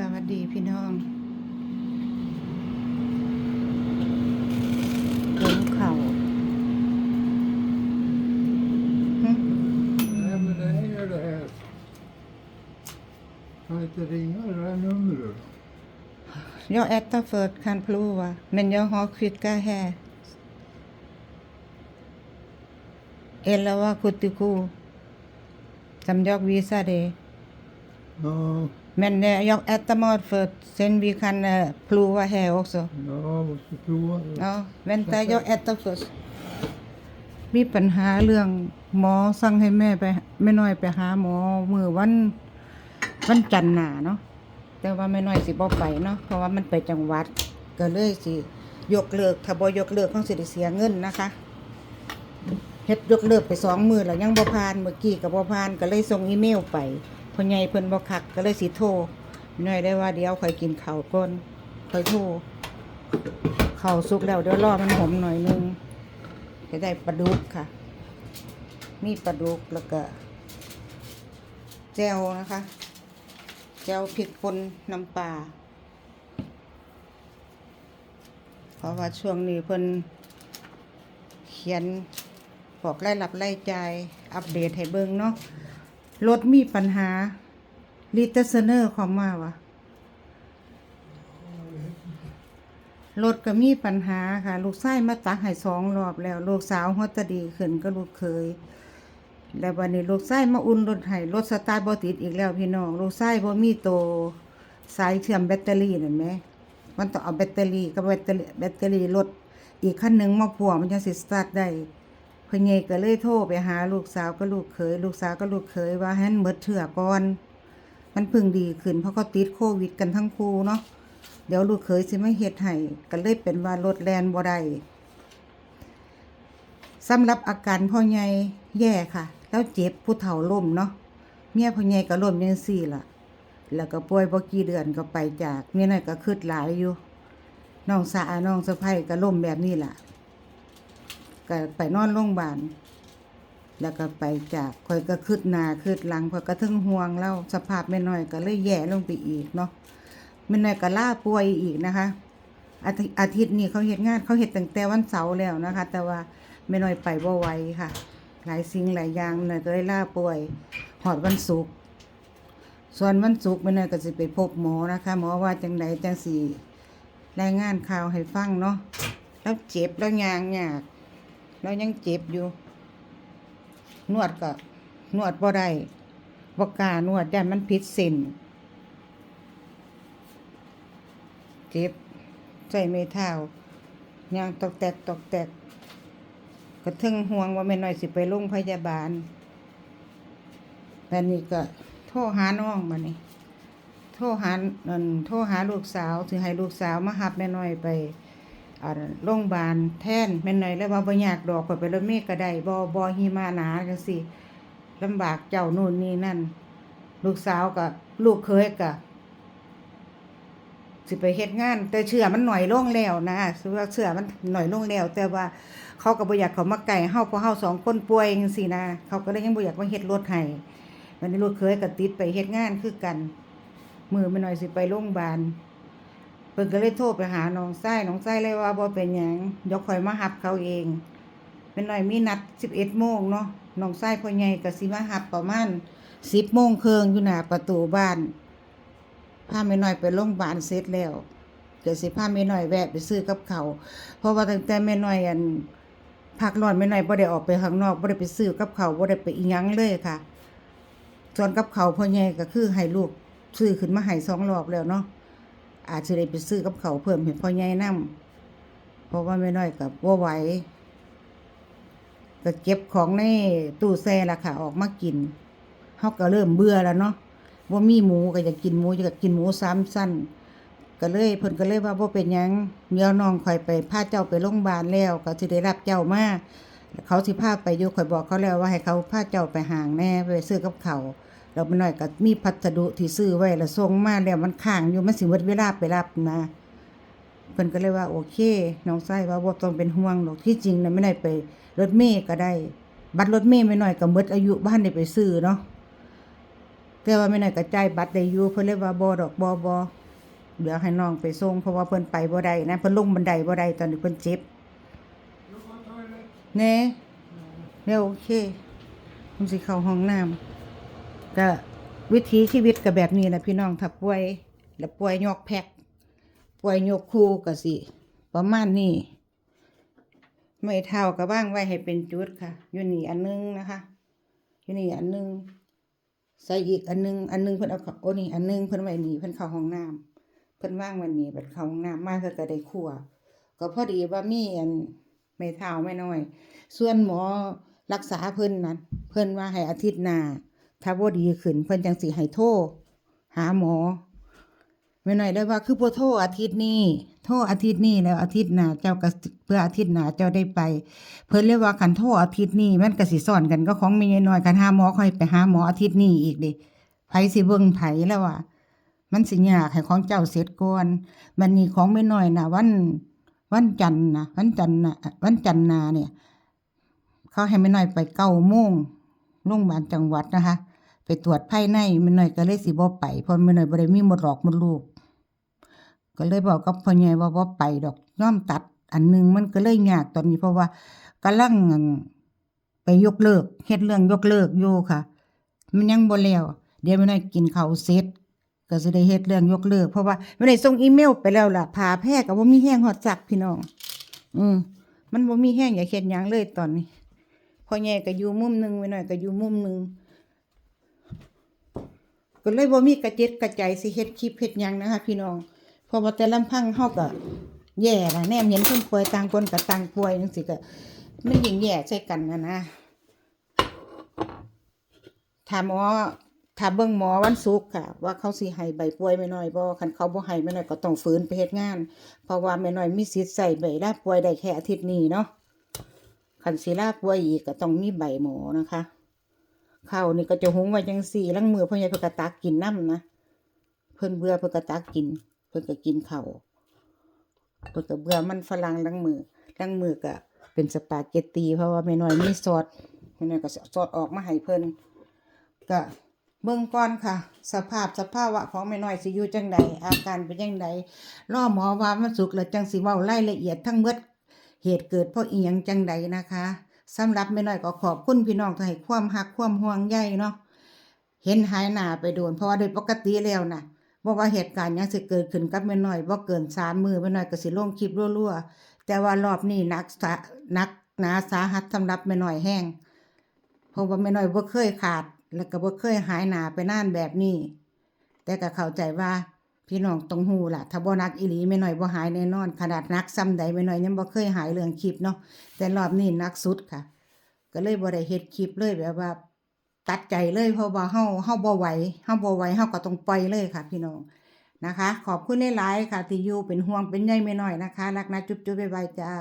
สวัสดีพี่น้องลงเข่าหึ Nej, men det är ju det här. Kan inte ringa det här numret? Jag äter för kan prova, men jag har skickat här. Eller vad 77 som jag visade. Ja, Men eh, jag äter mat först, sen vi kan eh, prova här också. ja, måste prova det. Ja, vänta, jag äter först. มีปัญหาเรื่องหมอสั่งให้แม่ไปแม่น้อยไปหาหมอมือวันวันจันทร์หน้าเนาะแต่ว่าแม่น้อยสิบ่ไปเนาะเพราะว่ามันไปจังหวัดก็เลยสิยกเลิกถ้าบ่ยกเลิกเขาสิได้เสียเงินนะคะเฮ็ดยกเลิกไปสองมือแล้วยังบ่ผ่านเมื่อกี้ก็บ่ผ่านก็เลยส่งอีเมลไป พ่อใหญ่เพิ่นบ่คักก็เลยสิโทรแม่อยได้ว่าเดี๋ยวค่อยกินข้าวก่อนค่อยโทรข้าวสุกแล้วเดี๋ยวรอมันหอมหน่อยนึงจะได้ปลาดุกค่ะ มีปลาดุกแล้วก็แจวนะคะแจวพริกป่นน้ำปลาเพราะว่าช่วงนี้เพิ่นเขียนบอกรายรับรายจ่ายอัปเดตให้เบิ่งเนาะ รถมีปัญหารีเตอร์เซเนอร์ความมาวะรถก็มีปัญหาค่ะ ลูกชายมาตักให้สองรอบแล้ว ลูกสาวฮอตดีขึ้นก็ลูกเคย แล้ววันนี้ลูกชายมาอุ่นรถให้รถสตาร์บ่ติดอีกแล้วพี่น้อง ลูกชายบ่มีโตสายเชื่อมแบตเตอรี่นั่นแหมมันต้องเอาแบตเตอรี่กับแบตเตอรี่แบตเตอรี่รถอีกคันหนึ่งมาพ่วงมันจังสิสตาร์ทได้ พิ่นใหญ่ก็เลยโทรไปหาลูกสาวกับลูกเขยลูกสาวกับลูกเขยว่าให้มันหมดเถื่อก่อน มันพิ่งดีขึ้น เพราะเขาติดโควิดกันทั้งคู่เนาะเดี๋ยวลูกเคยสิไม่เฮ็ดให้ก็เลยเป็นว่ารถแลนบ่ได้สำหรับอาการพ่อใหญ่แย่ค่ะ แล้วเจ็บผู้เฒ่าล้มเนาะเมียพ่อใหญ่ก็ล้มจังซี่ล่ะ แล้วก็ป่วยบ่กี่เดือนก็ไปจากเมียน้อยก็คิดหลายอยู่น้องสาน้องสะใภ้ก็ล้มแบบนี้ล่ะ ก็ไปนอนโรงพยาบาลแล้วก็ไปจากข่อยก็คิดหนาคิดหลังข่อยก็ถึงห่วงแล้วสภาพแม่น้อยก็เลยแย่ลงไปอีกเนาะมันน่อยก็ล่าป่วยอีกนะคะ อาทิตย์นี้เขาเฮ็ดงานเขาเฮ็ดตั้งแต่วันเสาร์แล้วนะคะ แต่ว่าไม่น้อยไปบ่ไวค่ะ หลายสิ่งหลายอย่างหน่อยก็เลยล่าป่วยหอดวันศุกร์ส่วนวันศุกร์ไม่น้อยก็สิไปพบหมอนะคะ หมอว่าจังไดจังสี่รายงานข่าวให้ฟังเนาะแล้วเจ็บแล้วยางยาก แล้วยังเจ็บอยู่ นวดก็นวดบ่ได้บ่กล้านวดย่านมันผิดส้นเจ็บใจไม่เท่าย่างตอกแตกตอกแตกก็ทึงห่วงว่าแม่น้อยสิไปโรงพยาบาลแต่นี่ก็โทรหาน้องมานี่โทรหาอั่นโทรหาลูกสาวถึงให้ลูกสาวมาหับแม่น้อยไป อ่าโรงพยาบาลแทนแม่น้อยแล้วว่าบ่อยากดอกเพิ่นไปรถเมล์ก็ได้บ่บ่หิมาหนาจังซี่ลำบากเจ้านู่นนี่นั่น ลูกสาวกับลูกเคยกับสิไปเฮ็ดงาน แต่เชื่อมันหน่อยลงแล้วนะคือว่าเชื่อมันหน่อยลงแล้ว แต่ว่าเขาก็บ่อยากเขามาไก่เฮาเพราะเฮาสองคนป่วยจังซี่นะเขาก็เลยยังบ่อยากมาเฮ็ดรถให้วันนี้ลูกเคยก็ติดไปเฮ็ดงานคือกัน มือม่น้อยสิไปโรงพยาบาล เพิ่นก็เลยโทรไปหาน้องไส้น้องไส้เลยว่าบ่เป็นหยังเดี๋ยวข่อยมารับเขาเอง เป็นหน่อยมีนัด11โมงเนาะน้องไส้พ่อใหญ่ก็สิมารับประมาณ10โมงครึ่งอยู่หน้าประตูบ้านพาแม่น้อยไปโรงพยาบาลเสร็จแล้วเดี๋ยวสิพาแม่น้อยแวะไปซื้อกับเขาเพราะว่าตั้งแต่แม่น้อยอันพักร้อนแม่น้อยบ่ได้ออกไปข้างนอกบ่ได้ไปซื้อกับเขาบ่ได้ไปอีหยังเลยค่ะส่วนกับเขาพ่อใหญ่ก็คือให้ลูกซื้อขึ้นมาให้สองรอบแล้วเนาะ อาจจะได้ไปซื้อกับเขาเพิ่มให้พ่อใหญ่นํเพราะว่าแม่น้อยก็บ่ไหวก็เก็บของในตู้แช่ละค่ะ ออกมากินเฮาก็เริ่มเบื่อแล้วเนาะว่ามีหมูก็อยากกินหมูอยากกินหมูสามสั้น ก็เลยเพิ่นก็เลยว่าบ่เป็นยังเดี๋ยวน้องข่อยไปพาเจ้าไปโรงพยาบาลแล้ว ก็สิได้รับเจ้ามา เขาสิพาไปอยู่ข่อยบอกเขาแล้วว่าให้เขาพาเจ้าไปห่างแน่ไปซื้อกับเขาวแล้วมันน้อยก็มีพัสดุที่ซื้อไว้แล้วส่งมาแล้วมันค้างอยู่มันสิหมดเวลาไปรับนะเพิ่นก็เลยว่าโอเคน้องไส้ว่าบ่ต้องเป็นห่วงหรอกที่จริงน่ะไม่ได้ไปรถเมล์ก็ได้ บัตรรถเมล์ไม่น้อยก็หมดอายุบ้านได้ไปซื้อเนาะแต่ว่าแม่หน้อยก็จ่ายบัตรได้อยู่เพิ่นเลยว่าบ่ดอกบ่บ่เดี๋ยวให้น้องไปส่งเพราะว่าเพิ่นไปบ่ได้นะเพิ่นลงบันไดบ่ได้ตอนนี้เพิ่นเจ็บ แหน่เดี๋ยวโอเคผมสิเข้าห้องน้ำก็วิถีชีวิตก็แบบนี้แหละพี่น้องถ้าป่วย แล้วป่วยยกแพ็กป่วยยกคู่ก็สิ ประมาณนี้ไม่เท่ากับบ้างไว้ให้เป็นจุดค่ะ อยู่นี่อันนึงนะคะอยู่นี่อันนึงใส่อีกอันนึง อันนึงเพิ่นเอาขโอ้นี่อันนึงเพิ่นไว้นี่เพิ่นเข้าห้องน้ำเพิ่นว่างวันนี้เพิ่นเข้าห้องน้ำมาเพิ่นก็ได้ครัวก็พอดีว่ามีอัน ไม่เท่าไม่น้อย ส่วนหมอรักษาเพิ่นนั้นเพิ่นว่าให้อาทิตย์หน้าถ้าบ่ดีขึ้นเพิ่นจังสิให้โทรหาหมอไม่น่อยได้ว่าคือบ่โทรอาทิตย์นี้โทรอาทิตย์นี้แล้วอาทิตย์หน้าเจ้าก็เพื่ออาทิตย์หน้าเจ้าได้ไป เพิ่นเรียกว่าคันโทรอาทิตย์นี้มันก็สิซ้อนกันก็ของแม่น้อยคันหาหมอค่อยไปหาหมออาทิตย์นี้อีกเด้ไผสิเบิ่งไผแล้วว่ามันสิยากให้ของเจ้าเสร็จก่อนบัดนี้ของแม่น้อยน่ะวัน วันจันทร์นะวันจันทร์นะวันจันทร์นาเนี่ย เขาให้แม่น้อยไปเก้าโมงโรงพยาบาลจังหวัดนะคะ ไปตรวจภายในแม่น้อยก็เลยสิบ่ไปเพราะแม่น้อยบ่ได้มีหมดหลอกหมดลูก ก็เลยบอกกับพ่อใหญ่ว่าบ่ไปดอกย่อมตัด อันหนึงมันก็เลยยากตอนนี้เพราะว่ากำลังอั่นไปยกเลิกเฮ็ดเรื่องยกเลิกอยู่ค่ะ มันยังบ่แล้วเดี๋ยวแม่น้อยกินข้าวเสร็จ ก็สิได้เฮ็ดเรื่องยกเลิก เพราะว่าแม่ได้ส่งอีเมลไปแล้วล่ะพาแพร่ก็บ่มีแห้งฮอดจักพี่น้อง อืมมันบ่มีแห้งอย่าเฮ็ดหยังเลยตอนนี้พ่อใหญ่ก็อยู่มุมหนึงแม่น้อยก็อยู่มุมหนึงก็เลยบ่มีกระเจ็ดกระใจสิเฮ็ดคลิปเฮ็ดหยังนะคะพี่น้องเพราะว่าแต่ลำพังเฮาก็แย่ล่ะแนมเห็นคนป่วยต่างคนก็ต่างป่วยจังซี่ก็มันยิ่งแย่ใส่กันนะนะถ้าหมอ ถ้าเบิ่งหมอวันศุกร์ค่ะ ว่าเขาสิให้ใบป่วยแม่น้อยบ่คันเขาบ่ให้แม่น้อยก็ต้องฝืนไปเฮ็ดงาน เพราะว่าแม่น้อยมีสิทธิ์ใส่ใบลาป่วยได้แค่อาทิตย์นี้เนาะคันสิลาป่วยอีกก็ต้องมีใบหมอนะคะข้าวนี่ก็จะหุงไว้จังสี่ลังมือพ่อใหญ่เพิ่นก็ตักกินน้ำนะเพิ่นเบื่อเพิ่นก็ตักกิน เพิ่นก็กินข้าวเพิ่นก็เบื่อมันฝรั่งลังมือลังมือก็เป็นสปาเกตตีเพราะว่าแม่น้อยมีซอสแม่น้อยก็ซอสออกมาให้เพิ่นก็ เบิ่งก่อนค่ะ สภาพสภาวะของแม่น้อยสิอยู่จังใดอาการเป็นจังใดรอหมอว่ามันสุกแล้วจังสิเว้ารายละเอียดทั้งหมดเหตุเกิดเพราะอีหยังจังใดนะคะสำหรับแม่น้อยก็ขอบคุณพี่น้องที่ให้ความรักความห่วงใยเนาะเห็นหายหน้าไปโดน เพราะว่าโดยปกติแล้วนะบอกว่าเหตุการณ์ยังสิเกิดขึ้นกับแม่น้อยบ่เกินสามมือแม่น้อยก็สิลงคลิปรัวๆแต่ว่ารอบนี้นักนักหนาสาหัสสำหรับแม่น้อยแห้งเพราะว่าแม่น้อยบ่เคยขาด แล้วก็บ่เคยหายหนาไปนานแบบนี้ แต่ก็เข้าใจว่าพี่น้องต้องฮู้ล่ะ ถ้าบ่นักอีหลีแม่หน้อยบ่หายแน่นอน ขนาดนักซ้ำใดแม่หน้อยยังบ่เคยหายเรื่องคลิปเนาะแต่รอบนี้นักสุดค่ะ ก็เลยบ่ได้เฮ็ดคลิปเลยแบบว่า ตัดใจเลยเพราะว่าเฮาเฮาบ่ไหวเฮาบ่ไหวเฮาก็ต้องปล่อยเลยค่ะ พี่น้องนะคะ ขอบคุณหลายๆค่ะที่อยู่เป็นห่วงเป็นใยแม่น้อยนะคะ รักนะจุ๊บๆบ๊ายบายจ้า